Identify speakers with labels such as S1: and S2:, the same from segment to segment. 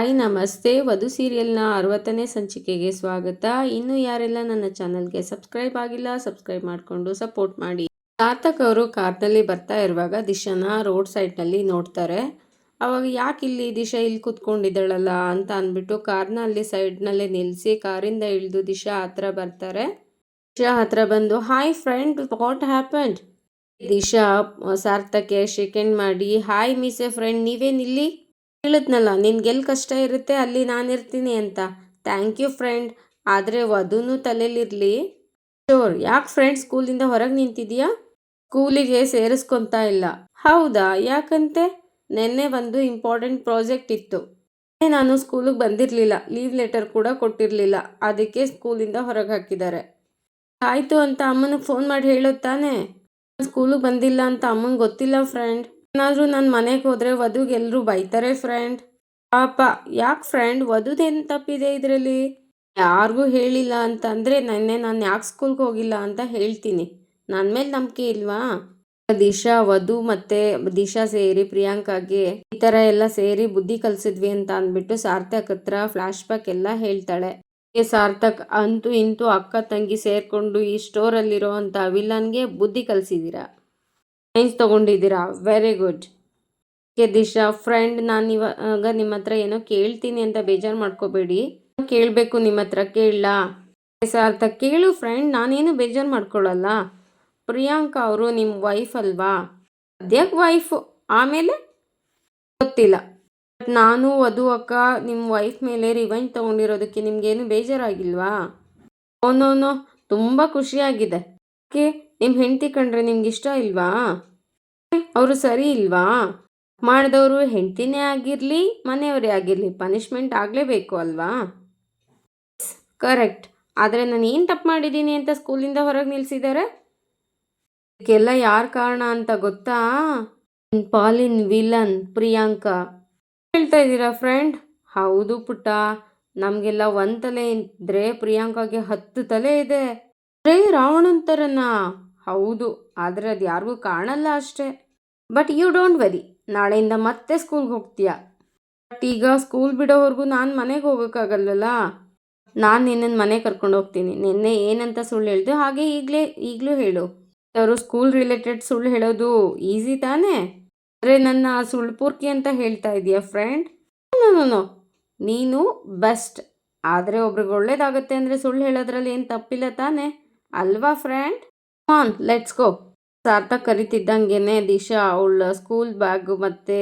S1: Hi ನಮಸ್ತೆ, ವಧು ಸೀರಿಯಲ್ನ ಅರವತ್ತನೇ ಸಂಚಿಕೆಗೆ ಸ್ವಾಗತ. ಇನ್ನು ಯಾರೆಲ್ಲ ನನ್ನ ಚಾನಲ್ಗೆ ಸಬ್ಸ್ಕ್ರೈಬ್ ಆಗಿಲ್ಲ, ಸಬ್ಸ್ಕ್ರೈಬ್ ಮಾಡಿಕೊಂಡು ಸಪೋರ್ಟ್ ಮಾಡಿ. ಸಾರ್ಥಕ್ ಅವರು ಕಾರ್ನಲ್ಲಿ ಬರ್ತಾ ಇರುವಾಗ ದಿಶಾನ ರೋಡ್ ಸೈಡ್ನಲ್ಲಿ ನೋಡ್ತಾರೆ. ಅವಾಗ ಯಾಕೆ ಇಲ್ಲಿ ದಿಶಾ ಇಲ್ಲಿ ಕೂತ್ಕೊಂಡಿದ್ದಾಳಲ್ಲ ಅಂತ ಅಂದ್ಬಿಟ್ಟು ಕಾರ್ನ ಅಲ್ಲಿ ಸೈಡ್ನಲ್ಲೇ ನಿಲ್ಲಿಸಿ ಕಾರಿಂದ ಇಳಿದು ದಿಶಾ ಹತ್ರ ಬರ್ತಾರೆ. ದಿಶಾ ಹತ್ರ ಬಂದು hi friend what happened Disha ಸಾರ್ಥಕ್ಕೆ shake hand ಮಾಡಿ ಹಾಯ್ ಮಿಸ್ ಎ ಫ್ರೆಂಡ್ ನೀವೇನಿಲ್ಲಿ? ಹೇಳಿದ್ನಲ್ಲ ನಿನ್ಗೆಲ್ಲಿ ಕಷ್ಟ ಇರುತ್ತೆ ಅಲ್ಲಿ ನಾನಿರ್ತೀನಿ ಅಂತ. Thank you friend. ಆದರೆ ವಧುನು ತಲೆಲಿರಲಿ. ಶೋರ್ ಯಾಕೆ ಫ್ರೆಂಡ್ ಸ್ಕೂಲಿಂದ ಹೊರಗೆ ನಿಂತಿದ್ಯಾ? ಸ್ಕೂಲಿಗೆ ಸೇರಿಸ್ಕೊತಾ ಇಲ್ಲ. ಹೌದಾ? ಯಾಕಂತೆ? ನಿನ್ನೆ ಒಂದು ಇಂಪಾರ್ಟೆಂಟ್ ಪ್ರಾಜೆಕ್ಟ್ ಇತ್ತು. ನಾನು ಸ್ಕೂಲಿಗೆ ಬಂದಿರಲಿಲ್ಲ. ಲೀವ್ ಲೆಟರ್ ಕೂಡ ಕೊಟ್ಟಿರಲಿಲ್ಲ. ಅದಕ್ಕೆ ಸ್ಕೂಲಿಂದ ಹೊರಗೆ ಹಾಕಿದ್ದಾರೆ. ಆಯಿತು ಅಂತ ಅಮ್ಮನಿಗೆ ಫೋನ್ ಮಾಡಿ ಹೇಳುತ್ತಾನೆ ತಾನೇ? ಸ್ಕೂಲಿಗೆ ಬಂದಿಲ್ಲ ಅಂತ ಅಮ್ಮಂಗೆ ಗೊತ್ತಿಲ್ಲ ಫ್ರೆಂಡ್. ಏನಾದರೂ ನನ್ನ ಮನೆಗೆ ಹೋದ್ರೆ ವಧುಗೆ ಎಲ್ಲರೂ ಬೈತಾರೆ ಫ್ರೆಂಡ್ ಪಾಪ, ಯಾಕೆ ಫ್ರೆಂಡ್ ವಧುದೇನು ತಪ್ಪಿದೆ ಇದರಲ್ಲಿ? ಯಾರಿಗೂ ಹೇಳಿಲ್ಲ ಅಂತಂದರೆ ನೆನ್ನೆ ನಾನು ಯಾಕೆ ಸ್ಕೂಲ್ಗೆ ಹೋಗಿಲ್ಲ ಅಂತ ಹೇಳ್ತೀನಿ. ನನ್ನ ಮೇಲೆ ನಂಬಿಕೆ ಇಲ್ವಾ? ದಿಶಾ, ವಧು ಮತ್ತು ದಿಶಾ ಸೇರಿ ಪ್ರಿಯಾಂಕಾಗೆ ಈ ಥರ ಎಲ್ಲ ಸೇರಿ ಬುದ್ಧಿ ಕಲಿಸಿದ್ವಿ ಅಂತ ಅಂದ್ಬಿಟ್ಟು ಸಾರ್ಥಕ್ ಹತ್ರ ಫ್ಲ್ಯಾಶ್ ಬ್ಯಾಕ್ ಎಲ್ಲ ಹೇಳ್ತಾಳೆ. ಸಾರ್ಥಕ್ ಅಂತೂ ಇಂತೂ ಅಕ್ಕ ತಂಗಿ ಸೇರಿಕೊಂಡು ಈ ಸ್ಟೋರಲ್ಲಿರೋ ಅಂಥ ವಿಲನ್ಗೆ ಬುದ್ಧಿ ಕಲಿಸಿದ್ದೀರಾ science ತೊಗೊಂಡಿದ್ದೀರಾ? Very good okay Disha friend ನಾನು ಇವಾಗ ನಿಮ್ಮ ಹತ್ರ ಏನೋ ಕೇಳ್ತೀನಿ ಅಂತ ಬೇಜಾರು ಮಾಡ್ಕೋಬೇಡಿ. ಕೇಳಬೇಕು ನಿಮ್ಮ ಹತ್ರ, ಕೇಳಲಾ. ಅರ್ಥ ಕೇಳು ಫ್ರೆಂಡ್ ನಾನೇನು ಬೇಜಾರು ಮಾಡ್ಕೊಳ್ಳಲ್ಲ. ಪ್ರಿಯಾಂಕಾ ಅವರು ನಿಮ್ಮ ವೈಫ್ ಅಲ್ವಾ? ಸದ್ಯಕ್ಕೆ ವೈಫು ಆಮೇಲೆ? ಗೊತ್ತಿಲ್ಲ. ಬಟ್ ನಾನು ವಧು ಅಕ್ಕ ನಿಮ್ಮ ವೈಫ್ ಮೇಲೆ ರಿವೆಂಜ್ ತೊಗೊಂಡಿರೋದಕ್ಕೆ ನಿಮಗೇನು ಬೇಜಾರಾಗಿಲ್ವಾ? ಓನೋನೋ ತುಂಬ ಖುಷಿಯಾಗಿದೆ. ಓಕೆ ನಿಮ್ಮ ಹೆಂಡತಿ ಕಂಡ್ರೆ ನಿಮ್ಗೆ ಇಷ್ಟ ಇಲ್ವಾ? ಅವರು ಸರಿ ಇಲ್ವಾ? ಮಾಡಿದವರು ಹೆಂಡ್ತಿನೇ ಆಗಿರಲಿ, ಮನೆಯವರೇ ಆಗಿರಲಿ ಪನಿಷ್ಮೆಂಟ್ ಆಗಲೇಬೇಕು ಅಲ್ವಾ? ಕರೆಕ್ಟ್ ಆದರೆ ನಾನು ಏನು ತಪ್ಪು ಮಾಡಿದ್ದೀನಿ ಅಂತ ಸ್ಕೂಲಿಂದ ಹೊರಗೆ ನಿಲ್ಲಿಸಿದ್ದಾರೆ ಇದಕ್ಕೆಲ್ಲ ಯಾರು ಕಾರಣ ಅಂತ ಗೊತ್ತಾ? ಪಾಲಿನ್ ವಿಲನ್ ಪ್ರಿಯಾಂಕಾ. ಹೇಳ್ತಾ ಇದ್ದೀರಾ ಫ್ರೆಂಡ್ ಹೌದು ಪುಟ್ಟ. ನಮಗೆಲ್ಲ ಒಂದು ತಲೆ ಇದ್ದರೆ ಪ್ರಿಯಾಂಕಾಗೆ ಹತ್ತು ತಲೆ ಇದೆ. ರೇ ರಾವಣನ್ ಹೌದು, ಆದರೆ ಅದು ಯಾರಿಗೂ ಕಾಣಲ್ಲ ಅಷ್ಟೇ. ಬಟ್ ಯು ಡೋಂಟ್ ವರಿ ನಾಳೆಯಿಂದ ಮತ್ತೆ ಸ್ಕೂಲ್ಗೆ ಹೋಗ್ತೀಯಾ? ಬಟ್ ಈಗ ಸ್ಕೂಲ್ ಬಿಡೋವರೆಗೂ ನಾನು ಮನೆಗೆ ಹೋಗೋಕ್ಕಾಗಲ್ಲಲ್ಲ ನಾನು ನಿನ್ನನ್ನು ಮನೆ ಕರ್ಕೊಂಡು ಹೋಗ್ತೀನಿ. ನಿನ್ನೆ ಏನಂತ ಸುಳ್ಳು ಹೇಳಿದೆ, ಹಾಗೆ ಈಗಲೇ, ಈಗಲೂ ಹೇಳು. ಅವರು ಸ್ಕೂಲ್ ರಿಲೇಟೆಡ್ ಸುಳ್ಳು ಹೇಳೋದು ಈಸಿ ತಾನೇ? ಅಂದರೆ ನನ್ನ ಸುಳ್ಳು ಪೂರ್ತಿ ಅಂತ ಹೇಳ್ತಾ ಇದೆಯಾ ಫ್ರೆಂಡ್ ನೋ ನೀನು ಬೆಸ್ಟ್ ಆದರೆ ಒಬ್ರಿಗೆ ಒಳ್ಳೇದಾಗುತ್ತೆ ಅಂದರೆ ಸುಳ್ಳು ಹೇಳೋದ್ರಲ್ಲಿ ಏನು ತಪ್ಪಿಲ್ಲ ತಾನೇ? ಅಲ್ವಾ friend on let's go. Sarthak ಕರಿತಿದ್ದಂಗೆನೆ Disha ಅವಳ ಸ್ಕೂಲ್ ಬ್ಯಾಗ್ ಮತ್ತು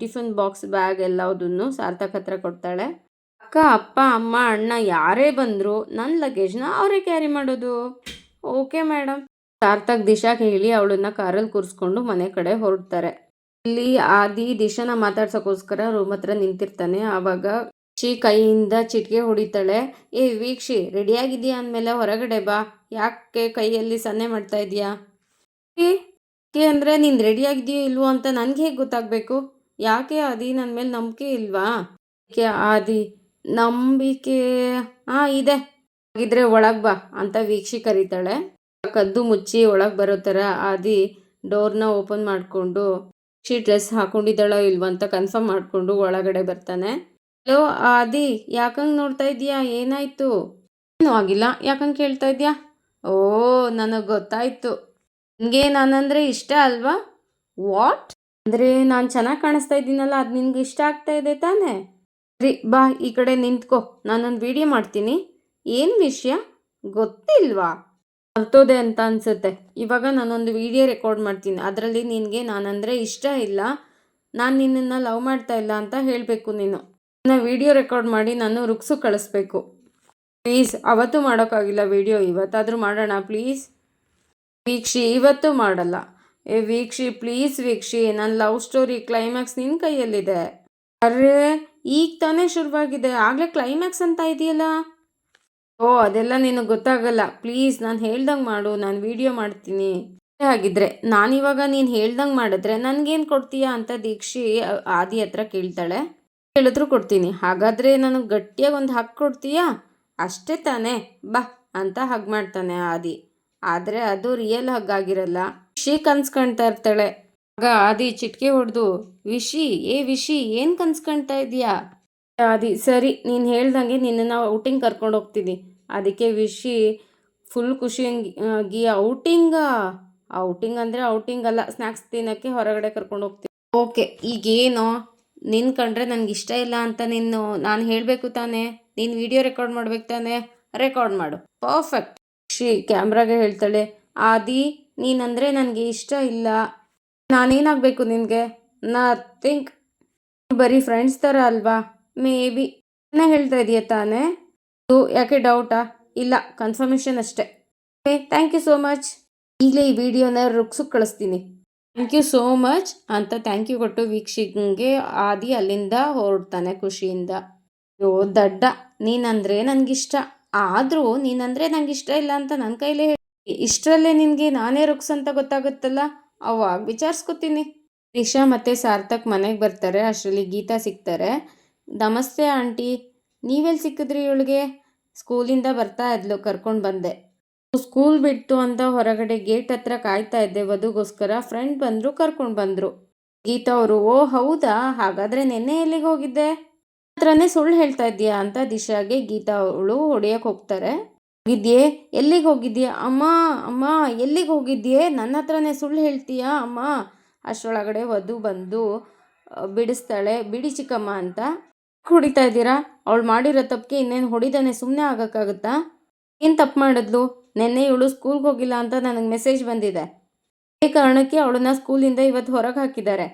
S1: ಟಿಫಿನ್ ಬಾಕ್ಸ್ ಬ್ಯಾಗ್ ಎಲ್ಲದನ್ನು ಸಾರ್ಥಕ್ ಹತ್ರ ಕೊಡ್ತಾಳೆ. ಅಕ್ಕ, ಅಪ್ಪ, ಅಮ್ಮ, ಅಣ್ಣ ಯಾರೇ ಬಂದರೂ ನನ್ನ ಲಗೇಜ್ನ ಅವರೇ ಕ್ಯಾರಿ ಮಾಡೋದು. ಓಕೆ ಮೇಡಮ್ ಸಾರ್ಥಕ್ ದಿಶಾಗೆ ಹೇಳಿ ಅವಳನ್ನ ಕಾರಲ್ಲಿ ಕೂರಿಸ್ಕೊಂಡು ಮನೆ ಕಡೆ ಹೊರಡ್ತಾರೆ. ಇಲ್ಲಿ ಆದಿ ದಿಶಾನ ಮಾತಾಡ್ಸೋಕ್ಕೋಸ್ಕರ ರೂಮ್ ಹತ್ರ ನಿಂತಿರ್ತಾನೆ. ಆವಾಗ ಶಿ ಕೈಯಿಂದ ಚಿಟಿಕೆ ಹೊಡಿತಾಳೆ. ಏ ವೀಕ್ಷಿ ರೆಡಿಯಾಗಿದೆಯಾ ಅಂದಮೇಲೆ ಹೊರಗಡೆ ಬಾ. ಯಾಕೆ ಕೈಯಲ್ಲಿ ಸನ್ನೆ ಮಾಡ್ತಾ ಇದೀಯಾ? ಏಕೆ ಅಂದರೆ ನೀನು ರೆಡಿಯಾಗಿದೆಯೋ ಇಲ್ವೋ ಅಂತ ನನಗೆ ಹೇಗೆ ಗೊತ್ತಾಗಬೇಕು? ಯಾಕೆ ಆದಿ ನನ್ನ ಮೇಲೆ ನಂಬಿಕೆ ಇಲ್ವಾ? ಯಾಕೆ ಆದಿ? ನಂಬಿಕೆ ಹಾಂ ಇದೆ. ಹಾಗಿದ್ರೆ ಒಳಗೆ ಬಾ ಅಂತ ವೀಕ್ಷಿ ಕರೀತಾಳೆ. ಕದ್ದು ಮುಚ್ಚಿ ಒಳಗೆ ಬರೋ ಥರ ಆದಿ ಡೋರ್ನ ಓಪನ್ ಮಾಡಿಕೊಂಡು ಶಿ ಡ್ರೆಸ್ ಹಾಕೊಂಡಿದ್ದಾಳೋ ಅಂತ ಕನ್ಫರ್ಮ್ ಮಾಡಿಕೊಂಡು ಒಳಗಡೆ ಬರ್ತಾನೆ. ಹಲೋ, ಆದಿ, ಯಾಕಂಗೆ ನೋಡ್ತಾ ಇದ್ದೀಯಾ? ಏನಾಯ್ತು? ಏನೂ ಆಗಿಲ್ಲ. ಯಾಕಂಗೆ ಕೇಳ್ತಾ ಇದೆಯಾ ಓ, ನನಗೆ ಗೊತ್ತಾಯ್ತು. ನಿನಗೆ ನಾನಂದರೆ ಇಷ್ಟ ಅಲ್ವಾ? ವಾಟ್? ಅಂದರೆ ನಾನು ಚೆನ್ನಾಗಿ ಕಾಣಿಸ್ತಾ ಇದ್ದೀನಲ್ಲ, ಅದು ನಿನ್ಗೆ ಇಷ್ಟ ಆಗ್ತಾ ಇದೆ ತಾನೇ? ಸರಿ, ಬಾ, ಈ ಕಡೆ ನಿಂತ್ಕೋ. ನಾನೊಂದು ವಿಡಿಯೋ ಮಾಡ್ತೀನಿ. ಏನು ವಿಷಯ? ಗೊತ್ತಿಲ್ವಾ? ಮರ್ತೋದೆ ಅಂತ ಅನಿಸುತ್ತೆ. ಇವಾಗ ನಾನೊಂದು ವಿಡಿಯೋ ರೆಕಾರ್ಡ್ ಮಾಡ್ತೀನಿ. ಅದರಲ್ಲಿ ನಿನಗೆ ನಾನಂದರೆ ಇಷ್ಟ ಇಲ್ಲ. ನಾನು ನಿನ್ನನ್ನು ಲವ್ ಮಾಡ್ತಾ ಇಲ್ಲ ಅಂತ ಹೇಳಬೇಕು ನೀನು. ನನ್ನ ವಿಡಿಯೋ ರೆಕಾರ್ಡ್ ಮಾಡಿ ನಾನು ರುಕ್ಸು ಕಳಿಸ್ಬೇಕು. ಪ್ಲೀಸ್, ಅವತ್ತು ಮಾಡೋಕ್ಕಾಗಿಲ್ಲ ವಿಡಿಯೋ ಇವತ್ತಾದರೂ ಮಾಡೋಣ, ಪ್ಲೀಸ್. ವೀಕ್ಷಿ, ಇವತ್ತು ಮಾಡಲ್ಲ. ಏ ವೀಕ್ಷಿ, ಪ್ಲೀಸ್ ವೀಕ್ಷಿ ನನ್ನ ಲವ್ ಸ್ಟೋರಿ ಕ್ಲೈಮ್ಯಾಕ್ಸ್ ನಿನ್ನ ಕೈಯಲ್ಲಿದೆ. ಅರೆ, ಈಗ ತಾನೇ ಶುರುವಾಗಿದೆ. ಆಗಲೇ ಕ್ಲೈಮ್ಯಾಕ್ಸ್ ಅಂತ ಇದೆಯಲ್ಲ? ಓ, ಅದೆಲ್ಲ ನಿನಗೆ ಗೊತ್ತಾಗಲ್ಲ. ಪ್ಲೀಸ್, ನಾನು ಹೇಳ್ದಂಗೆ ಮಾಡು, ನಾನು ವಿಡಿಯೋ ಮಾಡ್ತೀನಿ. ಹಾಗಿದ್ರೆ ನಾನಿವಾಗ ನೀನು ಹೇಳ್ದಂಗೆ ಮಾಡಿದ್ರೆ ನನಗೇನು ಕೊಡ್ತೀಯಾ ಅಂತ ದೀಕ್ಷಿ ಆದಿ ಹತ್ರ ಕೇಳ್ತಾಳೆ. ಹೇಳಿದ್ರು ಕೊಡ್ತೀನಿ. ಹಾಗಾದರೆ ನನಗೆ ಗಟ್ಟಿಯಾಗಿ ಒಂದು ಹಕ್ ಕೊಡ್ತೀಯಾ? ಅಷ್ಟೇ ತಾನೇ. ಬಾ, ಅಂತ ಹಗ್ ಮಾಡ್ತಾನೆ ಆದಿ. ಆದರೆ ಅದು ರಿಯಲ್ ಹಗ್ ಆಗಿರಲ್ಲ. ವಿಶಿ ಕನ್ಸ್ಕೊಳ್ತಾ ಇರ್ತಾಳೆ. ಆಗ ಆದಿ ಚಿಟ್ಕೆ ಹೊಡೆದು ವಿಷಿ ಏ ವಿಷಿ ಏನು ಕನ್ಸ್ಕೊಳ್ತಾ ಇದೀಯಾ ಆದಿ, ಸರಿ, ನೀನು ಹೇಳ್ದಂಗೆ ನಿನ್ನನ್ನು ಔಟಿಂಗ್ ಕರ್ಕೊಂಡು ಹೋಗ್ತೀನಿ. ಅದಕ್ಕೆ ವಿಷಿ ಫುಲ್ ಖುಷಿಯಾಗಿ ಔಟಿಂಗ? ಔಟಿಂಗ್ ಅಂದರೆ ಔಟಿಂಗ್ ಅಲ್ಲ ಸ್ನ್ಯಾಕ್ಸ್ ತಿನ್ನೋಕ್ಕೆ ಹೊರಗಡೆ ಕರ್ಕೊಂಡು ಹೋಗ್ತೀನಿ. ಓಕೆ, ಈಗೇನೋ? ನಿನ್ನ ಕಂಡ್ರೆ ನನಗೆ ಇಷ್ಟ ಇಲ್ಲ ಅಂತ ನೀನು ನಾನು ಹೇಳಬೇಕು ತಾನೇ, ನೀನು ವಿಡಿಯೋ ರೆಕಾರ್ಡ್ ಮಾಡ್ಬೇಕು ತಾನೇ ರೆಕಾರ್ಡ್ ಮಾಡು. ಪರ್ಫೆಕ್ಟ್ ಖುಷಿ ಕ್ಯಾಮ್ರಾಗೆ ಹೇಳ್ತಾಳೆ, ಆದಿ, ನೀನಂದರೆ ನನಗೆ ಇಷ್ಟ ಇಲ್ಲ. ನಾನೇನಾಗಬೇಕು ನಿನಗೆ? ನಥಿಂಗ್ ಬರೀ ಫ್ರೆಂಡ್ಸ್ ಥರ ಅಲ್ವಾ? ಮೇ ಬಿ ಹೇಳ್ತಾ ಇದೆಯಾ ತಾನೇ? ಯಾಕೆ ಡೌಟಾ ಇಲ್ಲ ಕನ್ಫರ್ಮೇಷನ್ ಅಷ್ಟೇ. ಥ್ಯಾಂಕ್ ಯು ಸೋ ಮಚ್ ಈಗಲೇ ಈ ವಿಡಿಯೋನ ರುಕ್ಸಕ್ಕೆ ಕಳಿಸ್ತೀನಿ. ಥ್ಯಾಂಕ್ ಯು ಸೋ ಮಚ್ ಅಂತ ಥ್ಯಾಂಕ್ ಯು ಕೊಟ್ಟು ವೀಕ್ಷಿಂಗೆ ಆದಿ ಅಲ್ಲಿಂದ ಹೊರಡ್ತಾನೆ ಖುಷಿಯಿಂದ. ಅಯ್ಯೋ, ದಡ್ಡ. ನೀನಂದರೆ ನನಗಿಷ್ಟ ಆದರೂ ನೀನಂದರೆ ಇಷ್ಟ ಇಲ್ಲ ಅಂತ ನನ್ನ ಕೈಲೇ ಹೇಳಿ. ಇಷ್ಟರಲ್ಲೇ ನಿನಗೆ ನಾನೇ ರುಕ್ಸ್ ಅಂತ ಗೊತ್ತಾಗುತ್ತಲ್ಲ? ಅವಾಗ ವಿಚಾರಿಸ್ಕೊತೀನಿ. ರಿಷಾ ಮತ್ತು ಸಾರ್ಥಕ್ ಮನೆಗೆ ಬರ್ತಾರೆ. ಅಷ್ಟರಲ್ಲಿ ಗೀತಾ ಸಿಗ್ತಾರೆ. ನಮಸ್ತೆ ಆಂಟಿ. ನೀವೆಲ್ಲಿ ಸಿಕ್ಕಿದ್ರಿ ಇವಳಿಗೆ? ಸ್ಕೂಲಿಂದ ಬರ್ತಾ ಇದ್ಲು, ಕರ್ಕೊಂಡು ಬಂದೆ. ಸ್ಕೂಲ್ ಬಿಟ್ಟು ಅಂತ ಹೊರಗಡೆ ಗೇಟ್ ಹತ್ರ ಕಾಯ್ತಾ ಇದ್ದೆ ವಧುಗೋಸ್ಕರ. ಫ್ರೆಂಡ್ ಬಂದರು, ಕರ್ಕೊಂಡು ಬಂದರು. ಗೀತಾ ಅವರು, ಓ, ಹೌದಾ? ಹಾಗಾದರೆ ನೆನ್ನೆ ಎಲ್ಲಿಗೆ ಹೋಗಿದ್ದೆ? ಹತ್ರನೇ ಸುಳ್ಳು ಹೇಳ್ತಾ ಇದ್ದೀಯಾ? ಅಂತ ದಿಶಾಗೆ ಗೀತಾ ಅವಳು ಹೊಡೆಯಕ್ಕೆ ಹೋಗ್ತಾರೆ. ಹೋಗಿದ್ಯೆ? ಎಲ್ಲಿಗೆ ಹೋಗಿದ್ಯಾ? ಅಮ್ಮ ಅಮ್ಮ, ಎಲ್ಲಿಗೆ ಹೋಗಿದ್ಯೆ? ನನ್ನ ಹತ್ರನೇ ಸುಳ್ಳು ಹೇಳ್ತೀಯಾ, ಅಮ್ಮ? ಅಷ್ಟರೊಳಗಡೆ ವಧು ಬಂದು ಬಿಡಿಸ್ತಾಳೆ. ಬಿಡಿ ಚಿಕ್ಕಮ್ಮ ಅಂತ. ಹೊಡಿತಾ ಇದ್ದೀರಾ? ಅವಳು ಮಾಡಿರೋ ತಪ್ಪಿಗೆ ಇನ್ನೇನು ಹೊಡಿದಾನೆ? ಸುಮ್ಮನೆ ಆಗೋಕ್ಕಾಗುತ್ತಾ? ಏನು ತಪ್ಪು ಮಾಡಿದ್ಲು? ನೆನ್ನೆ ಇವಳು ಸ್ಕೂಲ್ಗೆ ಹೋಗಿಲ್ಲ ಅಂತ ನನಗೆ ಮೆಸೇಜ್ ಬಂದಿದೆ. ಈ ಕಾರಣಕ್ಕೆ ಅವಳನ್ನ ಸ್ಕೂಲಿಂದ ಇವತ್ತು ಹೊರಗೆ ಹಾಕಿದ್ದಾರೆ.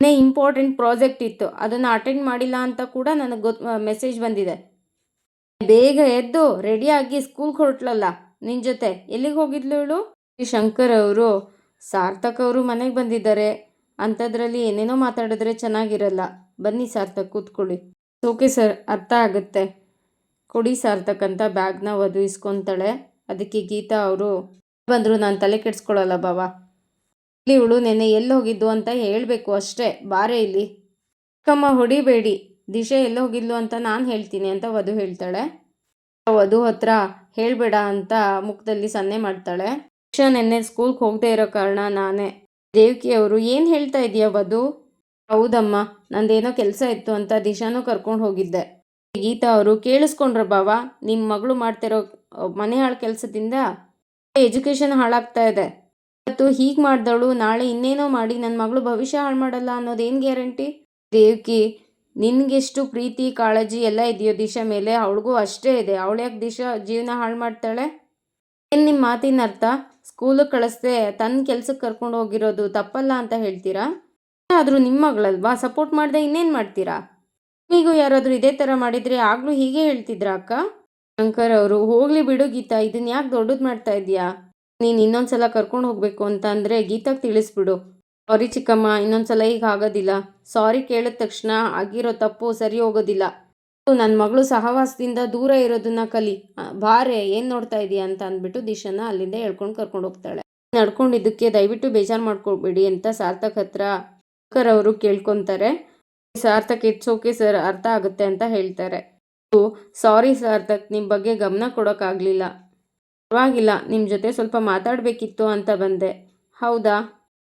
S1: ಇನ್ನೇ ಇಂಪಾರ್ಟೆಂಟ್ ಪ್ರಾಜೆಕ್ಟ್ ಇತ್ತು. ಅದನ್ನು ಅಟೆಂಡ್ ಮಾಡಿಲ್ಲ ಅಂತ ಕೂಡ ನನಗೆ ಗೊತ್ತು ಮೆಸೇಜ್ ಬಂದಿದೆ. ಬೇಗ ಎದ್ದು ರೆಡಿಯಾಗಿ ಸ್ಕೂಲ್ಗೆ ಹೊರಟ್ಲಲ್ಲ ನಿನ್ನ ಜೊತೆ. ಎಲ್ಲಿಗೆ ಹೋಗಿದ್ಲು ಇವಳು? ಶಂಕರ್ ಅವರು, ಸಾರ್ಥಕ್ ಅವರು ಮನೆಗೆ ಬಂದಿದ್ದಾರೆ. ಅಂಥದ್ರಲ್ಲಿ ಏನೇನೋ ಮಾತಾಡಿದ್ರೆ ಚೆನ್ನಾಗಿರಲ್ಲ. ಬನ್ನಿ ಸಾರ್ಥಕ್ ಕೂತ್ಕೊಳ್ಳಿ. ಓಕೆ ಸರ್ ಅರ್ಥ ಆಗುತ್ತೆ. ಕೊಡಿ ಸಾರ್ತಕ್ಕಂಥ ಬ್ಯಾಗ್ನ ವಧು ಇಸ್ಕೊತಾಳೆ ಅದಕ್ಕೆ ಗೀತಾ ಅವರು ಬಂದರು ನಾನು ತಲೆ ಕೆಡಿಸ್ಕೊಳ್ಳಲ್ಲ ಬಾವ. ಇಲ್ಲಿ ಇವಳು ನೆನ್ನೆ ಎಲ್ಲಿ ಹೋಗಿದ್ದು ಅಂತ ಹೇಳಬೇಕು ಅಷ್ಟೇ. ಬಾರೆ ಇಲ್ಲಿ. ಕಮ್ಮ, ಹೊಡಿಬೇಡಿ. ದಿಶೆ ಎಲ್ಲಿ ಹೋಗಿದ್ಲು ಅಂತ ನಾನು ಹೇಳ್ತೀನಿ ಅಂತ ವಧು ಹೇಳ್ತಾಳೆ. ವಧು ಹತ್ರ ಹೇಳಬೇಡ ಅಂತ ಮುಖದಲ್ಲಿ ಸನ್ನೆ ಮಾಡ್ತಾಳೆ. ದಿಶಾ ನೆನ್ನೆ ಸ್ಕೂಲ್ಗೆ ಹೋಗದೆ ಇರೋ ಕಾರಣ ನಾನೇ. ದೇವಕಿ ಅವರು, ಏನು ಹೇಳ್ತಾ ಇದೆಯಾ ವಧು? ಹೌದಮ್ಮ, ನಂದೇನೋ ಕೆಲಸ ಇತ್ತು ಅಂತ ದಿಶಾನೂ ಕರ್ಕೊಂಡು ಹೋಗಿದ್ದೆ. ಗೀತಾ ಅವರು ಕೇಳಿಸ್ಕೊಂಡ್ರ, ಬಾವ ನಿಮ್ಮ ಮಗಳು ಮಾಡ್ತಿರೋ ಮನೆ ಹಾಳ ಕೆಲಸದಿಂದ ಎಜುಕೇಷನ್ ಹಾಳಾಗ್ತಾ ಇದೆ. ಇವತ್ತು ಹೀಗೆ ಮಾಡ್ದವಳು, ನಾಳೆ ಇನ್ನೇನೋ ಮಾಡಿ ನನ್ನ ಮಗಳು ಭವಿಷ್ಯ ಹಾಳು ಮಾಡಲ್ಲ ಅನ್ನೋದೇನು ಗ್ಯಾರಂಟಿ? ದೇವ್ಕಿ, ನಿನಗೆಷ್ಟು ಪ್ರೀತಿ, ಕಾಳಜಿ ಎಲ್ಲ ಇದೆಯೋ ದಿಶಾ ಮೇಲೆ, ಅವಳಿಗೂ ಅಷ್ಟೇ ಇದೆ. ಅವಳು ಯಾಕೆ ದಿಶಾ ಜೀವನ ಹಾಳು ಮಾಡ್ತಾಳೆ? ಏನು ನಿಮ್ಮ ಮಾತಿನ ಅರ್ಥ? ಸ್ಕೂಲಿಗೆ ಕಳಿಸ್ದೆ ತನ್ನ ಕೆಲ್ಸಕ್ಕೆ ಕರ್ಕೊಂಡು ಹೋಗಿರೋದು ತಪ್ಪಲ್ಲ ಅಂತ ಹೇಳ್ತೀರಾ? ಆದರೂ ನಿಮ್ಮ ಮಗಳಲ್ವಾ? ಸಪೋರ್ಟ್ ಮಾಡದೆ ಇನ್ನೇನು ಮಾಡ್ತೀರಾ? ನಿಮಗೂ ಯಾರಾದರೂ ಇದೇ ಥರ ಮಾಡಿದರೆ ಆಗಲೂ ಹೀಗೆ ಹೇಳ್ತಿದ್ರಾ ಅಕ್ಕ? ಶಂಕರ್ ಅವರು, ಹೋಗಲಿ ಬಿಡು ಗೀತಾ ಇದನ್ನ ಯಾಕೆ ದೊಡ್ಡದು ಮಾಡ್ತಾ ಇದೀಯಾ ನೀನು ಇನ್ನೊಂದ್ಸಲ ಕರ್ಕೊಂಡು ಹೋಗಬೇಕು ಅಂತ ಅಂದರೆ ಗೀತಾಗೆ ತಿಳಿಸ್ಬಿಡು. ಸಾರಿ ಚಿಕ್ಕಮ್ಮ, ಇನ್ನೊಂದ್ಸಲ ಈಗ ಆಗೋದಿಲ್ಲ. ಸಾರಿ ಕೇಳಿದ ತಕ್ಷಣ ಆಗಿರೋ ತಪ್ಪು ಸರಿ ಹೋಗೋದಿಲ್ಲ. ನನ್ನ ಮಗಳು ಸಹವಾಸದಿಂದ ದೂರ ಇರೋದನ್ನ ಕಲಿ. ಬಾರೆ, ಏನು ನೋಡ್ತಾ ಇದೀಯ ಅಂತ ಅಂದ್ಬಿಟ್ಟು ದಿಶಾನ ಅಲ್ಲಿಂದ ಹೇಳ್ಕೊಂಡು ಕರ್ಕೊಂಡು ಹೋಗ್ತಾಳೆ. ನಡ್ಕೊಂಡಿದ್ದಕ್ಕೆ ದಯವಿಟ್ಟು ಬೇಜಾರು ಮಾಡ್ಕೊಬೇಡಿ ಅಂತ ಸಾರ್ಥಕ್ ಹತ್ರ ಶಂಕರ್ ಅವರು ಕೇಳ್ಕೊತಾರೆ. ಸಾರ್ಥಕ್ ಇಟ್ಸ್ ಸರ್, ಅರ್ಥ ಆಗುತ್ತೆ ಅಂತ ಹೇಳ್ತಾರೆ. ಸಾರಿ ಸಾರ್ಥಕ್ ನಿಮ್ಮ ಬಗ್ಗೆ ಗಮನ ಕೊಡೋಕ್ಕಾಗಲಿಲ್ಲ ಪರವಾಗಿಲ್ಲ ನಿಮ್ಮ ಜೊತೆ ಸ್ವಲ್ಪ ಮಾತಾಡಬೇಕಿತ್ತು ಅಂತ ಬಂದೆ. ಹೌದಾ?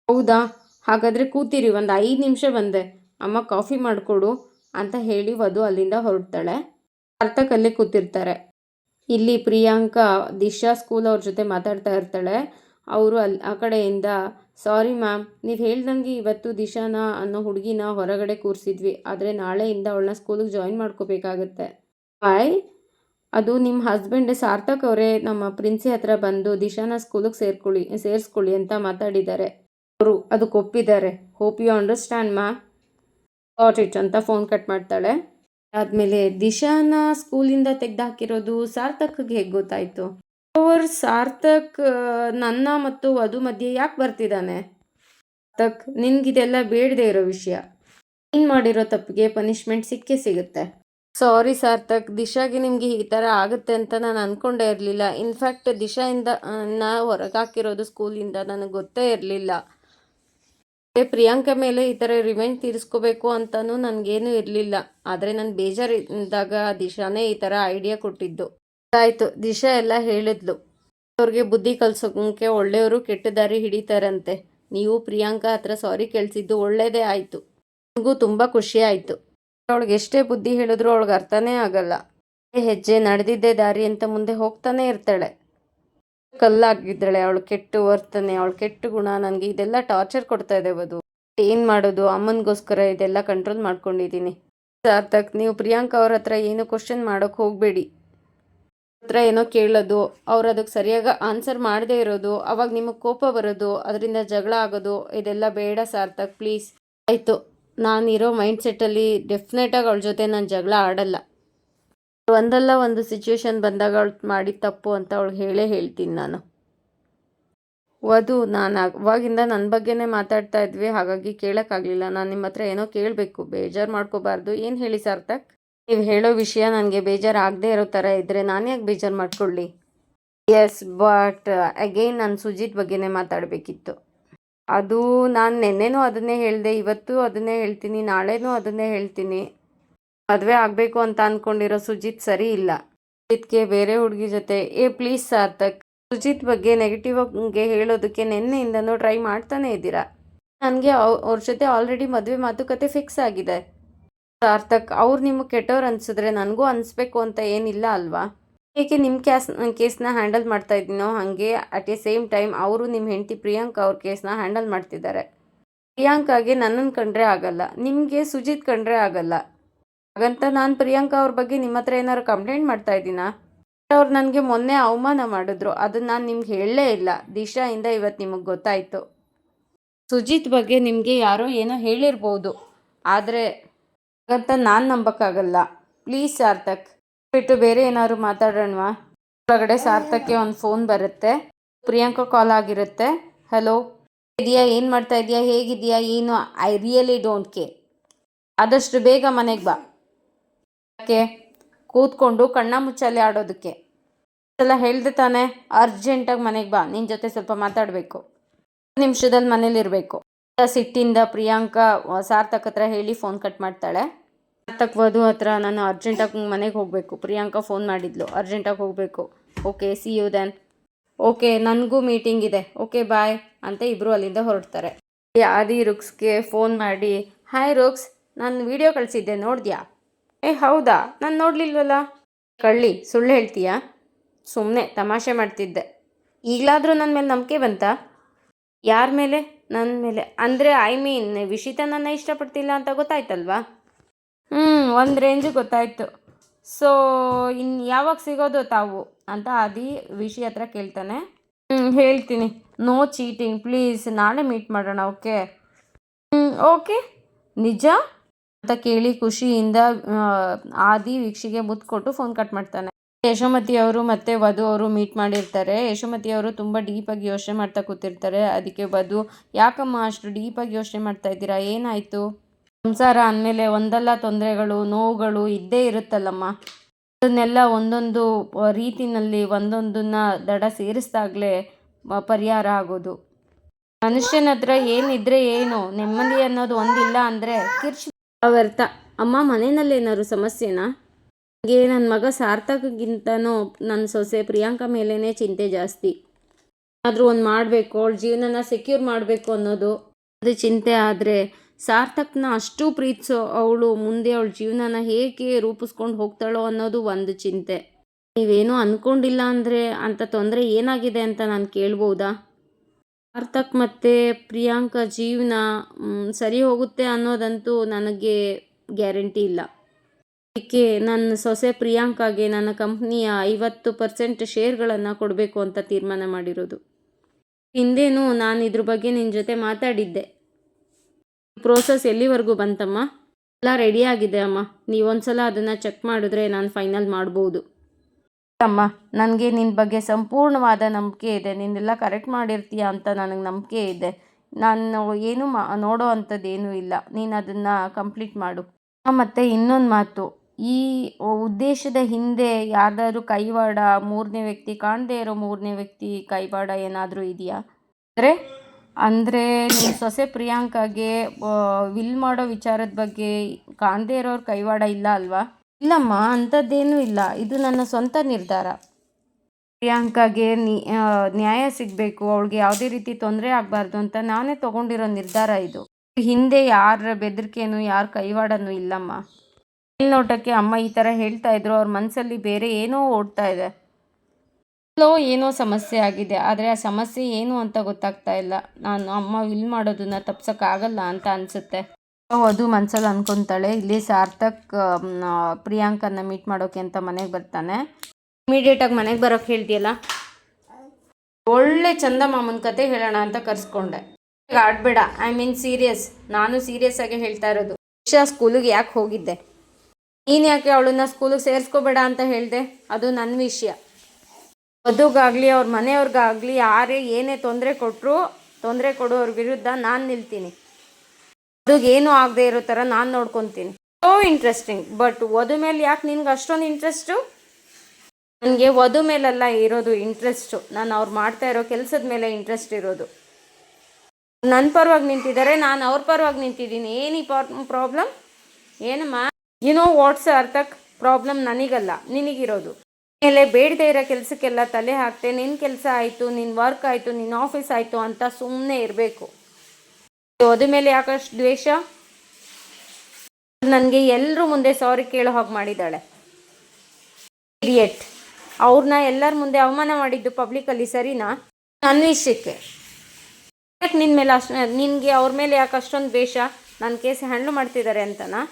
S1: ಹೌದಾ? ಹಾಗಾದರೆ ಕೂತಿರಿ, ಒಂದು ಐದು ನಿಮಿಷ ಬಂದೆ. ಅಮ್ಮ ಕಾಫಿ ಮಾಡಿಕೊಡು ಅಂತ ಹೇಳಿ ವಧು ಅಲ್ಲಿಂದ ಹೊರಡ್ತಾಳೆ. ಸಾರ್ಥಕ್ ಅಲ್ಲೇ ಕೂತಿರ್ತಾರೆ. ಇಲ್ಲಿ ಪ್ರಿಯಾಂಕಾ, ದಿಶಾ ಸ್ಕೂಲ್ ಅವ್ರ ಜೊತೆ ಮಾತಾಡ್ತಾ ಇರ್ತಾಳೆ. ಅವರು ಅಲ್ಲಿ ಆ ಕಡೆಯಿಂದ ಸಾರಿ ಮ್ಯಾಮ್, ನೀವು ಹೇಳ್ದಂಗೆ ಇವತ್ತು ದಿಶಾನ ಅನ್ನೋ ಹುಡುಗಿನ ಹೊರಗಡೆ ಕೂರಿಸಿದ್ವಿ, ಆದರೆ ನಾಳೆಯಿಂದ ಅವಳನ್ನ ಸ್ಕೂಲಿಗೆ ಜಾಯಿನ್ ಮಾಡ್ಕೋಬೇಕಾಗತ್ತೆ. ಬಾಯ್ ಅದು ನಿಮ್ಮ ಹಸ್ಬೆಂಡ್ ಸಾರ್ಥಕ್ ಅವರೇ, ನಮ್ಮ ಪ್ರಿನ್ಸಿ ಹತ್ರ ಬಂದು ದಿಶಾನ ಸ್ಕೂಲಿಗೆ ಸೇರ್ಕೊಳ್ಳಿ, ಸೇರಿಸ್ಕೊಳ್ಳಿ ಅಂತ ಮಾತಾಡಿದ್ದಾರೆ. ಅವರು ಅದಕ್ಕೆ ಒಪ್ಪಿದ್ದಾರೆ. ಹೋಪ್ ಯು ಅಂಡರ್ಸ್ಟ್ಯಾಂಡ್ ಮಾ ಗಾಟ್ ಇಟ್ ಅಂತ ಫೋನ್ ಕಟ್ ಮಾಡ್ತಾಳೆ. ಆದಮೇಲೆ ದಿಶಾನ ಸ್ಕೂಲಿಂದ ತೆಗೆದುಹಾಕಿರೋದು ಸಾರ್ಥಕ್ಗೆ ಹೇಗೆ ಗೊತ್ತಾಯಿತು? ಅವ್ರ ಸಾರ್ಥಕ್ ನನ್ನ ಮತ್ತು ವಧು ಮಧ್ಯೆ ಯಾಕೆ ಬರ್ತಿದ್ದಾನೆ? ತಕ್ ನಿನ್ಗಿದೆಲ್ಲ ಬೇಡದೇ ಇರೋ ವಿಷಯ. ನೀನು ಮಾಡಿರೋ ತಪ್ಪಿಗೆ ಪನಿಷ್ಮೆಂಟ್ ಸಿಕ್ಕೇ ಸಿಗುತ್ತೆ. ಸಾರಿ ಸಾರ್ಥಕ್, ದಿಶಾಗೆ ನಿಮಗೆ ಈ ಥರ ಆಗುತ್ತೆ ಅಂತ ನಾನು ಅಂದ್ಕೊಂಡೇ ಇರಲಿಲ್ಲ. ಇನ್ಫ್ಯಾಕ್ಟ್ ದಿಶಾಯಿಂದ ನಾ ಹೊರಗಾಕಿರೋದು ಸ್ಕೂಲಿಂದ ನನಗೆ ಗೊತ್ತೇ ಇರಲಿಲ್ಲ. ಪ್ರಿಯಾಂಕಾ ಮೇಲೆ ಈ ಥರ ರಿವೆಂಜ್ ತೀರಿಸ್ಕೋಬೇಕು ಅಂತಲೂ ನನಗೇನು ಇರಲಿಲ್ಲ. ಆದರೆ ನಾನು ಬೇಜಾರಿದ್ದಾಗ ದಿಶಾನೇ ಈ ಥರ ಐಡಿಯಾ ಕೊಟ್ಟಿದ್ದು. ಆಯಿತು ದಿಶಾ ಎಲ್ಲ ಹೇಳಿದ್ಲು. ಅವ್ರಿಗೆ ಬುದ್ಧಿ ಕಲ್ಸೋಕೆ ಒಳ್ಳೆಯವರು ಕೆಟ್ಟ ದಾರಿ ಹಿಡಿತಾರಂತೆ. ನೀವು ಪ್ರಿಯಾಂಕಾ ಹತ್ರ ಸಾರಿ ಕೇಳಿಸಿದ್ದು ಒಳ್ಳೆಯದೇ ಆಯಿತು. ನನಗೂ ತುಂಬ ಖುಷಿ ಆಯಿತು. ಅವಳಿಗೆ ಎಷ್ಟೇ ಬುದ್ಧಿ ಹೇಳಿದ್ರು ಅವಳಿಗೆ ಅರ್ಥನೇ ಆಗಲ್ಲ. ಹೆಜ್ಜೆ ನಡೆದಿದ್ದೇ ದಾರಿ ಅಂತ ಮುಂದೆ ಹೋಗ್ತಾನೆ ಇರ್ತಾಳೆ. ಕಲ್ಲಾಗಿದ್ದಾಳೆ. ಅವಳು ಕೆಟ್ಟು ವರ್ತನೆ, ಅವಳು ಕೆಟ್ಟು ಗುಣ ನನಗೆ ಇದೆಲ್ಲ ಟಾರ್ಚರ್ ಕೊಡ್ತಾ ಇದೆ ಅದು ಏನು ಮಾಡೋದು? ಅಮ್ಮನಿಗೋಸ್ಕರ ಇದೆಲ್ಲ ಕಂಟ್ರೋಲ್ ಮಾಡ್ಕೊಂಡಿದ್ದೀನಿ. ಸಾರ್ಥಕ್, ನೀವು ಪ್ರಿಯಾಂಕಾ ಅವ್ರ ಹತ್ರ ಏನು ಕ್ವಶನ್ ಮಾಡೋಕೆ ಹೋಗಬೇಡಿ. ಹತ್ರ ಏನೋ ಕೇಳೋದು, ಅವ್ರು ಅದಕ್ಕೆ ಸರಿಯಾಗಿ ಆನ್ಸರ್ ಮಾಡದೇ ಇರೋದು, ಅವಾಗ ನಿಮಗೆ ಕೋಪ ಬರೋದು, ಅದರಿಂದ ಜಗಳ ಆಗೋದು, ಇದೆಲ್ಲ ಬೇಡ ಸಾರ್ಥಕ್ ಪ್ಲೀಸ್ ಆಯಿತು ನಾನಿರೋ ಮೈಂಡ್ ಸೆಟ್ಟಲ್ಲಿ ಡೆಫಿನೆಟಾಗಿ ಅವಳ ಜೊತೆ ನಾನು ಜಗಳ ಆಡಲ್ಲ. ಒಂದಲ್ಲ ಒಂದು ಸಿಚುವೇಶನ್ ಬಂದಾಗ ಅವಳು ಮಾಡಿ ತಪ್ಪು ಅಂತ ಅವಳಿಗೆ ಹೇಳೇ ಹೇಳ್ತೀನಿ ನಾನು. ವಧು, ನಾನು ಅವಾಗಿಂದ ನನ್ನ ಬಗ್ಗೆನೇ ಮಾತಾಡ್ತಾ ಇದ್ವಿ, ಹಾಗಾಗಿ ಕೇಳೋಕ್ಕಾಗಲಿಲ್ಲ. ನಾನು ನಿಮ್ಮ ಹತ್ರ ಏನೋ ಕೇಳಬೇಕು, ಬೇಜಾರು ಮಾಡ್ಕೋಬಾರ್ದು. ಏನು ಹೇಳಿ ಸಾರ್ಥಕ್? ನೀವು ಹೇಳೋ ವಿಷಯ ನನಗೆ ಬೇಜಾರು ಆಗದೆ ಇರೋ ಥರ ಇದ್ದರೆ ನಾನು ಯಾಕೆ ಬೇಜಾರು ಮಾಡಿಕೊಳ್ಳಿ? ಎಸ್ ಬಟ್ ಅಗೈನ್ ನಾನು ಸುಜಿತ್ ಬಗ್ಗೆನೇ ಮಾತಾಡಬೇಕಿತ್ತು. ಅದು ನಾನು ನಿನ್ನೆನೂ ಅದನ್ನೇ ಹೇಳಿದೆ, ಇವತ್ತು ಅದನ್ನೇ ಹೇಳ್ತೀನಿ, ನಾಳೆನೂ ಅದನ್ನೇ ಹೇಳ್ತೀನಿ. ಮದುವೆ ಆಗಬೇಕು ಅಂತ ಅಂದ್ಕೊಂಡಿರೋ ಸುಜಿತ್ ಸರಿ ಇಲ್ಲ. ಸುಜಿತ್ಗೆ ಬೇರೆ ಹುಡುಗಿ ಜೊತೆ, ಏ ಪ್ಲೀಸ್ ಸಾರ್ಥಕ್, ಸುಜಿತ್ ಬಗ್ಗೆ ನೆಗೆಟಿವ್ ಆಗಿ ಹೇಳೋದಕ್ಕೆ ನಿನ್ನೆಯಿಂದನೂ ಟ್ರೈ ಮಾಡ್ತಾನೆ ಇದ್ದೀರಾ? ನನಗೆ ಅವ್ರ ಜೊತೆ ಆಲ್ರೆಡಿ ಮದುವೆ ಮಾತುಕತೆ ಫಿಕ್ಸ್ ಆಗಿದೆ. ಸಾರ್ಥಕ್ ಅವ್ರು ನಿಮಗೆ ಕೆಟ್ಟವ್ರು ಅನ್ಸಿದ್ರೆ ನನಗೂ ಅನಿಸ್ಬೇಕು ಅಂತ ಏನಿಲ್ಲ ಅಲ್ವಾ? ಹೇಗೆ ನಿಮ್ಮ ಕ್ಯಾಸ್, ಕೇಸ್ನ ಹ್ಯಾಂಡಲ್ ಮಾಡ್ತಾ ಇದ್ದೀನೋ ಹಾಗೆ, ಅಟ್ ಎ ಸೇಮ್ ಟೈಮ್ ಅವರು ನಿಮ್ಮ ಹೆಂಡತಿ ಪ್ರಿಯಾಂಕಾ ಅವ್ರ ಕೇಸ್ನ ಹ್ಯಾಂಡಲ್ ಮಾಡ್ತಿದ್ದಾರೆ ಪ್ರಿಯಾಂಕಾಗೆ ನನ್ನನ್ನು ಕಂಡ್ರೆ ಆಗಲ್ಲ, ನಿಮಗೆ ಸುಜಿತ್ ಕಂಡ್ರೆ ಆಗಲ್ಲ. ಹಾಗಂತ ನಾನು ಪ್ರಿಯಾಂಕಾ ಅವ್ರ ಬಗ್ಗೆ ನಿಮ್ಮ ಹತ್ರ ಏನಾದ್ರು ಕಂಪ್ಲೇಂಟ್ ಮಾಡ್ತಾ ಇದ್ದೀನಾ? ಅವ್ರು ನನಗೆ ಮೊನ್ನೆ ಅವಮಾನ ಮಾಡಿದ್ರು ಅದನ್ನು ನಾನು ನಿಮ್ಗೆ ಹೇಳಲೇ ಇಲ್ಲ. ದಿಶಾಯಿಂದ ಇವತ್ತು ನಿಮಗೆ ಗೊತ್ತಾಯಿತು. ಸುಜಿತ್ ಬಗ್ಗೆ ನಿಮಗೆ ಯಾರೋ ಏನೋ ಹೇಳಿರ್ಬೋದು. ಆದರೆ ಹಾಗಂತ ನಾನು ನಂಬಕ್ಕಾಗಲ್ಲ. ಪ್ಲೀಸ್ ಸಾರ್ಥಕ್. ಬಿಟ್ಟು ಬೇರೆ ಏನಾದ್ರು ಮಾತಾಡೋಣವಾ? ಒಳಗಡೆ ಸಾರ್ಥಕ್ಗೆ ಒಂದು ಫೋನ್ ಬರುತ್ತೆ. ಪ್ರಿಯಾಂಕಾ ಕಾಲ್ ಆಗಿರುತ್ತೆ. ಹಲೋ ಇದೆಯಾ? ಏನು ಮಾಡ್ತಾ ಇದೆಯಾ? ಹೇಗಿದೆಯಾ? ಏನು? ಐ ರಿಯಲಿ ಡೋಂಟ್ ಕೇರ್ ಆದಷ್ಟು ಬೇಗ ಮನೆಗೆ ಬಾ. ಯಾಕೆ? ಕೂತ್ಕೊಂಡು ಕಣ್ಣ ಮುಚ್ಚಾಲೆ ಆಡೋದಕ್ಕೆ. ಎಲ್ಲ ಹೇಳ್ದೆ ತಾನೆ? ಅರ್ಜೆಂಟಾಗಿ ಮನೆಗೆ ಬಾ. ನಿನ್ನ ಜೊತೆ ಸ್ವಲ್ಪ ಮಾತಾಡಬೇಕು. ನಿಮಿಷದಲ್ಲಿ ಮನೇಲಿರಬೇಕು. ಸಿಟ್ಟಿಂದ ಪ್ರಿಯಾಂಕಾ ಸಾರ್ಥಕ್ ಹತ್ರ ಹೇಳಿ ಫೋನ್ ಕಟ್ ಮಾಡ್ತಾಳೆ. ಸಾರ್ಥಕ್ ವಧು ಹತ್ರ ನಾನು ಅರ್ಜೆಂಟಾಗಿ ಮನೆಗೆ ಹೋಗಬೇಕು. ಪ್ರಿಯಾಂಕಾ ಫೋನ್ ಮಾಡಿದ್ಲು. ಅರ್ಜೆಂಟಾಗಿ ಹೋಗಬೇಕು. Okay see you then okay ನನಗೂ ಮೀಟಿಂಗ್ ಇದೆ. ಓಕೆ ಬಾಯ್ ಅಂತ ಇಬ್ಬರು ಅಲ್ಲಿಂದ ಹೊರಡ್ತಾರೆ. ಆದಿ ರುಕ್ಸ್ಗೆ ಫೋನ್ ಮಾಡಿ ಹಾಯ್ ರುಕ್ಸ್, ನಾನು ವಿಡಿಯೋ ಕಳಿಸಿದ್ದೆ, ನೋಡಿದ್ಯಾ? ಏ, ಹೌದಾ? ನಾನು ನೋಡಲಿಲ್ವಲ್ಲ? ಕಳ್ಳಿ, ಸುಳ್ಳು ಹೇಳ್ತೀಯಾ? ಸುಮ್ಮನೆ ತಮಾಷೆ ಮಾಡ್ತಿದ್ದೆ. ಈಗಲಾದರೂ ನನ್ನ ಮೇಲೆ ನಂಬಿಕೆ ಬಂತಾ? ಯಾರ ಮೇಲೆ? ನನ್ನ ಮೇಲೆ. ಅಂದರೆ ಐ ಮೀನ್ ವಿಷಿತ ನನ್ನ ಇಷ್ಟಪಡ್ತಿಲ್ಲ ಅಂತ ಗೊತ್ತಾಯ್ತಲ್ವಾ? ಹ್ಞೂ ಒಂದು ರೇಂಜು ಗೊತ್ತಾಯಿತು. ಸೊ ಇನ್ನು ಯಾವಾಗ ಸಿಗೋದು ತಾವು? ಅಂತ ಆದಿ ವಿಷಿ ಹತ್ರ ಕೇಳ್ತಾನೆ. ಹ್ಞೂ ಹೇಳ್ತೀನಿ. ನೋ ಚೀಟಿಂಗ್ ಪ್ಲೀಸ್ ನಾಳೆ ಮೀಟ್ ಮಾಡೋಣ ಓಕೆ ಹ್ಞೂ ಓಕೆ ನಿಜ? ಅಂತ ಕೇಳಿ ಖುಷಿಯಿಂದ ಆದಿ ವೀಕ್ಷಿಗೆ ಮುದ್ದು ಕೊಟ್ಟು ಫೋನ್ ಕಟ್ ಮಾಡ್ತಾನೆ. ಯಶೋಮತಿ ಅವರು ಮತ್ತೆ ವಧು ಅವರು ಮೀಟ್ ಮಾಡಿರ್ತಾರೆ. ಯಶೋಮತಿ ಅವರು ತುಂಬ ಡೀಪಾಗಿ ಯೋಚನೆ ಮಾಡ್ತಾ ಕೂತಿರ್ತಾರೆ. ಅದಕ್ಕೆ ವಧು, ಯಾಕಮ್ಮ ಅಷ್ಟು ಡೀಪಾಗಿ ಯೋಚನೆ ಮಾಡ್ತಾ ಇದ್ದೀರಾ? ಏನಾಯಿತು? ಸಂಸಾರ ಅಂದಮೇಲೆ ಒಂದಲ್ಲ ತೊಂದರೆಗಳು, ನೋವುಗಳು ಇದ್ದೇ ಇರುತ್ತಲ್ಲಮ್ಮ. ಅದನ್ನೆಲ್ಲ ಒಂದೊಂದು ರೀತಿನಲ್ಲಿ ಒಂದೊಂದನ್ನ ದಡ ಸೇರಿಸ್ದಾಗಲೇ ಪರಿಹಾರ ಆಗೋದು. ಮನುಷ್ಯನ ಹತ್ರ ಏನಿದ್ರೆ ಏನು? ನೆಮ್ಮದಿ ಅನ್ನೋದು ಒಂದಿಲ್ಲ ಅಂದರೆ ಕಿರ್ಚಿ ವ್ಯರ್ಥ ಅಮ್ಮ ಮನೆಯಲ್ಲಿ ಏನಾದ್ರು ಸಮಸ್ಯೆನಾ? ನನಗೆ ನನ್ನ ಮಗ ಸಾರ್ಥಕ್ಗಿಂತನೂ ನನ್ನ ಸೊಸೆ ಪ್ರಿಯಾಂಕಾ ಮೇಲೇ ಚಿಂತೆ ಜಾಸ್ತಿ. ಆದರೂ ಒಂದು ಮಾಡಬೇಕು, ಅವಳ ಜೀವನನ ಸೆಕ್ಯೂರ್ ಮಾಡಬೇಕು ಅನ್ನೋದು ಅದು ಚಿಂತೆ ಆದರೆ ಸಾರ್ಥಕ್ನ ಅಷ್ಟು ಪ್ರೀತಿಸೋ ಅವಳು ಮುಂದೆ ಅವಳ ಜೀವನನ ಹೇಗೆ ರೂಪಿಸ್ಕೊಂಡು ಹೋಗ್ತಾಳೋ ಅನ್ನೋದು ಒಂದು ಚಿಂತೆ. ನೀವೇನೂ ಅಂದ್ಕೊಂಡಿಲ್ಲ ಅಂದರೆ ಅಂಥ ತೊಂದರೆ ಏನಾಗಿದೆ ಅಂತ ನಾನು ಕೇಳ್ಬೋದಾ? ಸಾರ್ಥಕ್ ಮತ್ತು ಪ್ರಿಯಾಂಕಾ ಜೀವನ ಸರಿ ಹೋಗುತ್ತೆ ಅನ್ನೋದಂತೂ ನನಗೆ ಗ್ಯಾರಂಟಿ ಇಲ್ಲ. ಅದಕ್ಕೆ ನನ್ನ ಸೊಸೆ ಪ್ರಿಯಾಂಕಾಗೆ ನನ್ನ ಕಂಪ್ನಿಯ ಐವತ್ತು ಪರ್ಸೆಂಟ್ ಶೇರ್ಗಳನ್ನು ಕೊಡಬೇಕು ಅಂತ ತೀರ್ಮಾನ ಮಾಡಿರೋದು. ಹಿಂದೇನು ನಾನು ಇದ್ರ ಬಗ್ಗೆ ನಿನ್ನ ಜೊತೆ ಮಾತಾಡಿದ್ದೆ. ಪ್ರೋಸೆಸ್ ಎಲ್ಲಿವರೆಗೂ ಬಂತಮ್ಮ? ಎಲ್ಲ ರೆಡಿ ಆಗಿದೆ ಅಮ್ಮ. ನೀವೊಂದ್ಸಲ ಅದನ್ನು ಚೆಕ್ ಮಾಡಿದ್ರೆ ನಾನು ಫೈನಲ್ ಮಾಡ್ಬೋದು. ಅಮ್ಮ, ನನಗೆ ನಿನ್ನ ಬಗ್ಗೆ ಸಂಪೂರ್ಣವಾದ ನಂಬಿಕೆ ಇದೆ. ನೀನೆಲ್ಲ ಕರೆಕ್ಟ್ ಮಾಡಿರ್ತೀಯ ಅಂತ ನನಗೆ ನಂಬಿಕೆ ಇದೆ. ನಾನು ಏನು ಮಾ ನೋಡೋ ಅಂಥದ್ದೇನೂ ಇಲ್ಲ. ನೀನು ಅದನ್ನು ಕಂಪ್ಲೀಟ್ ಮಾಡು. ಮತ್ತು ಇನ್ನೊಂದು ಮಾತು. ಈ ಉದ್ದೇಶದ ಹಿಂದೆ ಯಾರ್ದಾದ್ರೂ ಕೈವಾಡ, ಮೂರನೇ ವ್ಯಕ್ತಿ ಕಾಣದೇ ಇರೋ ಮೂರನೇ ವ್ಯಕ್ತಿ ಕೈವಾಡ ಏನಾದರೂ ಇದೆಯಾ? ಅಂದರೆ ಅಂದರೆ ನಿಮ್ಮ ಸೊಸೆ ಪ್ರಿಯಾಂಕಾಗೆ ವಿಲ್ ಮಾಡೋ ವಿಚಾರದ ಬಗ್ಗೆ ಕಾಣದೇ ಇರೋರು ಕೈವಾಡ ಇಲ್ಲ ಅಲ್ವಾ? ಇಲ್ಲಮ್ಮ, ಅಂಥದ್ದೇನೂ ಇಲ್ಲ. ಇದು ನನ್ನ ಸ್ವಂತ ನಿರ್ಧಾರ. ಪ್ರಿಯಾಂಕಾಗೆ ನ್ಯಾಯ ಸಿಗಬೇಕು. ಅವಳಿಗೆ ಯಾವುದೇ ರೀತಿ ತೊಂದರೆ ಆಗಬಾರ್ದು ಅಂತ ನಾನೇ ತೊಗೊಂಡಿರೋ ನಿರ್ಧಾರ ಇದು. ಹಿಂದೆ ಯಾರ ಬೆದರಿಕೆನೂ, ಯಾರ ಕೈವಾಡನೂ ಇಲ್ಲಮ್ಮ. ಮೇಲ್ನೋಟಕ್ಕೆ ಅಮ್ಮ ಈ ಥರ ಹೇಳ್ತಾ ಇದ್ರು ಅವ್ರ ಮನಸ್ಸಲ್ಲಿ ಬೇರೆ ಏನೋ ಓಡ್ತಾ ಇದೆ. ಎಲ್ಲೋ ಏನೋ ಸಮಸ್ಯೆ ಆಗಿದೆ ಆದರೆ ಆ ಸಮಸ್ಯೆ ಏನು ಅಂತ ಗೊತ್ತಾಗ್ತಾ ಇಲ್ಲ. ನಾನು ಅಮ್ಮ ವಿಲ್ ಮಾಡೋದನ್ನ ತಪ್ಸೋಕ್ಕಾಗಲ್ಲ ಅಂತ ಅನಿಸುತ್ತೆ. ಅದು ಮನ್ಸಲ್ಲಿ ಅನ್ಕೊತಾಳೆ. ಇಲ್ಲಿ ಸಾರ್ಥಕ್ ಪ್ರಿಯಾಂಕನ್ನ ಮೀಟ್ ಮಾಡೋಕೆ ಅಂತ ಮನೆಗೆ ಬರ್ತಾನೆ. ಇಮಿಡಿಯೇಟಾಗಿ ಮನೆಗೆ ಬರೋಕ್ಕೆ ಹೇಳ್ತೀಯಲ್ಲ? ಒಳ್ಳೆ ಚಂದ ಮಾಮನ ಕತೆ ಹೇಳೋಣ ಅಂತ ಕರ್ಸ್ಕೊಂಡೆ. ಆಡ್ಬೇಡ ಐ ಮೀನ್ ಸೀರಿಯಸ್ ನಾನು ಸೀರಿಯಸ್ ಆಗಿ ಹೇಳ್ತಾ ಇರೋದು. ಇಶಾ ಸ್ಕೂಲಿಗೆ ಯಾಕೆ ಹೋಗಿದ್ದೆ? ನೀನು ಯಾಕೆ ಅವಳನ್ನ ಸ್ಕೂಲಿಗೆ ಸೇರಿಸ್ಕೋಬೇಡ ಅಂತ ಹೇಳಿದೆ? ಅದು ನನ್ನ ವಿಷಯ. ವಧುಗಾಗಲಿ, ಅವ್ರ ಮನೆಯವ್ರಿಗಾಗಲಿ, ಯಾರೇ ಏನೇ ತೊಂದರೆ ಕೊಟ್ಟರು ತೊಂದರೆ ಕೊಡೋರ ವಿರುದ್ಧ ನಾನು ನಿಲ್ತೀನಿ. ಏನೂ ಆಗದೆ ಇರೋ ಥರ ನಾನು ನೋಡ್ಕೊತೀನಿ. ಸೋ ಇಂಟ್ರೆಸ್ಟಿಂಗ್ ಬಟ್ ವಧು ಮೇಲೆ ಯಾಕೆ ನಿನ್ಗೆ ಅಷ್ಟೊಂದು ಇಂಟ್ರೆಸ್ಟು ನನಗೆ ವಧು ಮೇಲೆಲ್ಲ ಇರೋದು ಇಂಟ್ರೆಸ್ಟು ನಾನು ಅವ್ರು ಮಾಡ್ತಾ ಇರೋ ಕೆಲಸದ ಮೇಲೆ ಇಂಟ್ರೆಸ್ಟ್ ಇರೋದು. ನನ್ನ ಪರವಾಗಿ ನಿಂತಿದ್ದಾರೆ ನಾನು ಅವ್ರ ಪರವಾಗಿ ನಿಂತಿದ್ದೀನಿ ಏನು ಈ ಪ್ರಾಬ್ಲಮ್ ಏನಮ್ಮ? ಏನೋ ವಾಟ್ಸ್ ಅರ್ಥಕ್ ಪ್ರಾಬ್ಲಮ್ ನನಗಲ್ಲ. ನಿನಗಿರೋದು. ಮೇಲೆ ಬೇಡದೇ ಇರೋ ಕೆಲಸಕ್ಕೆಲ್ಲ ತಲೆ ಹಾಕ್ತೆ. ನಿನ್ನ ಕೆಲಸ ಆಯಿತು ನಿನ್ನ ವರ್ಕ್ ಆಯಿತು ನಿನ್ನ ಆಫೀಸ್ ಆಯಿತು ಅಂತ ಸುಮ್ಮನೆ ಇರಬೇಕು. ಅದ್ರ ಮೇಲೆ ಯಾಕಷ್ಟು ದ್ವೇಷ? ನನಗೆ ಎಲ್ಲರೂ ಮುಂದೆ ಸಾರಿ ಕೇಳೋ ಹಾಗೆ ಮಾಡಿದ್ದಾಳೆ. ಇಡಿಯಟ್ ಅವ್ರನ್ನ ಎಲ್ಲರ ಮುಂದೆ ಅವಮಾನ ಮಾಡಿದ್ದು ಪಬ್ಲಿಕಲ್ಲಿ ಸರಿನಾ? ನನ್ನ ವಿಷಯಕ್ಕೆ. ಯಾಕೆ ನಿನ್ನ ಮೇಲೆ ಅಷ್ಟು ನಿನಗೆ ಅವ್ರ ಮೇಲೆ ಯಾಕೆ ಅಷ್ಟೊಂದು ದ್ವೇಷ? ನನ್ನ ಕೇಸ್ ಹ್ಯಾಂಡ್ಲ್ ಮಾಡ್ತಿದ್ದಾರೆ ಅಂತನಾ?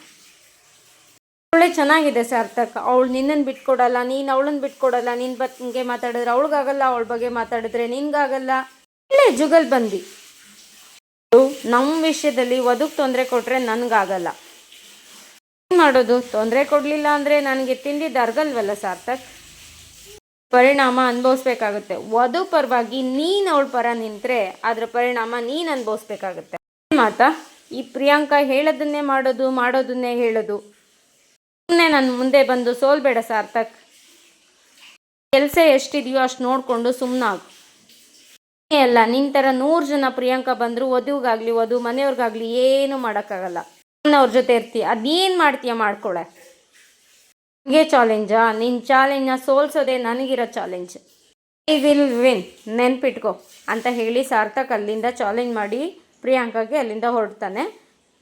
S1: ಒಳ್ಳೆ ಚೆನ್ನಾಗಿದೆ ಸಾರ್ಥಕ್ ಅವಳು ನಿನ್ನನ್ನು ಬಿಟ್ಕೊಡಲ್ಲ, ನೀನು ಅವಳನ್ನು ಬಿಟ್ಕೊಡಲ್ಲ ನಿನ್ನ ಬಗ್ಗೆ ಮಾತಾಡಿದ್ರೆ ಅವಳಿಗಾಗಲ್ಲ, ಅವಳ ಬಗ್ಗೆ ಮಾತಾಡಿದ್ರೆ ನಿನ್ಗಾಗಲ್ಲ. ಒಳ್ಳೆ ಜುಗಲ್ ಬಂದಿ. ನಮ್ಮ ವಿಷಯದಲ್ಲಿ ವಧುಗೆ ತೊಂದರೆ ಕೊಟ್ಟರೆ ನನ್ಗಾಗಲ್ಲ. ಏನು ಮಾಡೋದು? ತೊಂದರೆ ಕೊಡಲಿಲ್ಲ ಅಂದರೆ ನನಗೆ ತಿಂದಿದ್ದು ಅರ್ಗಲ್ವಲ್ಲ ಸಾರ್ಥಕ್ ಪರಿಣಾಮ ಅನ್ಭವಿಸ್ಬೇಕಾಗುತ್ತೆ. ವಧು ಪರವಾಗಿ ನೀನು ಅವಳ ಪರ ನಿಂತರೆ ಅದರ ಪರಿಣಾಮ ನೀನು ಅನುಭವಿಸ್ಬೇಕಾಗುತ್ತೆ. ಮಾತಾ? ಈ ಪ್ರಿಯಾಂಕಾ ಹೇಳೋದನ್ನೇ ಮಾಡೋದು, ಮಾಡೋದನ್ನೇ ಹೇಳೋದು. ಸುಮ್ಮನೆ ನನ್ನ ಮುಂದೆ ಬಂದು ಸೋಲ್ಬೇಡ ಸಾರ್ಥಕ್. ಕೆಲಸ ಎಷ್ಟಿದೆಯೋ ಅಷ್ಟು ನೋಡಿಕೊಂಡು ಸುಮ್ಮನಾಗು ಅಲ್ಲ ನಿನ್ನ ಥರ ನೂರು ಜನ ಪ್ರಿಯಾಂಕಾ ಬಂದರೂ ವಧುಗಾಗಲಿ ವಧು ಮನೆಯವ್ರಿಗಾಗಲಿ ಏನೂ ಮಾಡೋಕ್ಕಾಗಲ್ಲ. ನೀನು ಅವ್ರ ಜೊತೆ ಇರ್ತೀಯ ಅದೇನು ಮಾಡ್ತೀಯ ಮಾಡ್ಕೊಳೆ. ಹಂಗೆ ಚಾಲೆಂಜಾ? ನಿನ್ನ ಚಾಲೆಂಜ್ನ ಸೋಲ್ಸೋದೇ ನನಗಿರೋ ಚಾಲೆಂಜ್. ಐ ವಿಲ್ ವಿನ್, ನೆನ್ಪಿಟ್ಕೊ ಅಂತ ಹೇಳಿ ಸಾರ್ಥಕ್ ಅಲ್ಲಿಂದ ಚಾಲೆಂಜ್ ಮಾಡಿ ಪ್ರಿಯಾಂಕಾಗೆ ಅಲ್ಲಿಂದ ಹೊರಡ್ತಾನೆ.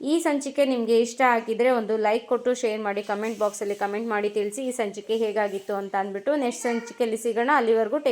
S1: ಈ ಸಂಚಿಕೆ ನಿಮಗೆ ಇಷ್ಟ ಆಗಿದ್ರೆ ಒಂದು ಲೈಕ್ ಕೊಟ್ಟು ಶೇರ್ ಮಾಡಿ ಕಮೆಂಟ್ ಬಾಕ್ಸಲ್ಲಿ ಕಮೆಂಟ್ ಮಾಡಿ ತಿಳಿಸಿ ಈ ಸಂಚಿಕೆ ಹೇಗಾಗಿತ್ತು ಅಂತ ಅಂದ್ಬಿಟ್ಟು ನೆಕ್ಸ್ಟ್ ಸಂಚಿಕೆಯಲ್ಲಿ ಸಿಗೋಣ. ಅಲ್ಲಿವರೆಗೂ ಟೇಕ್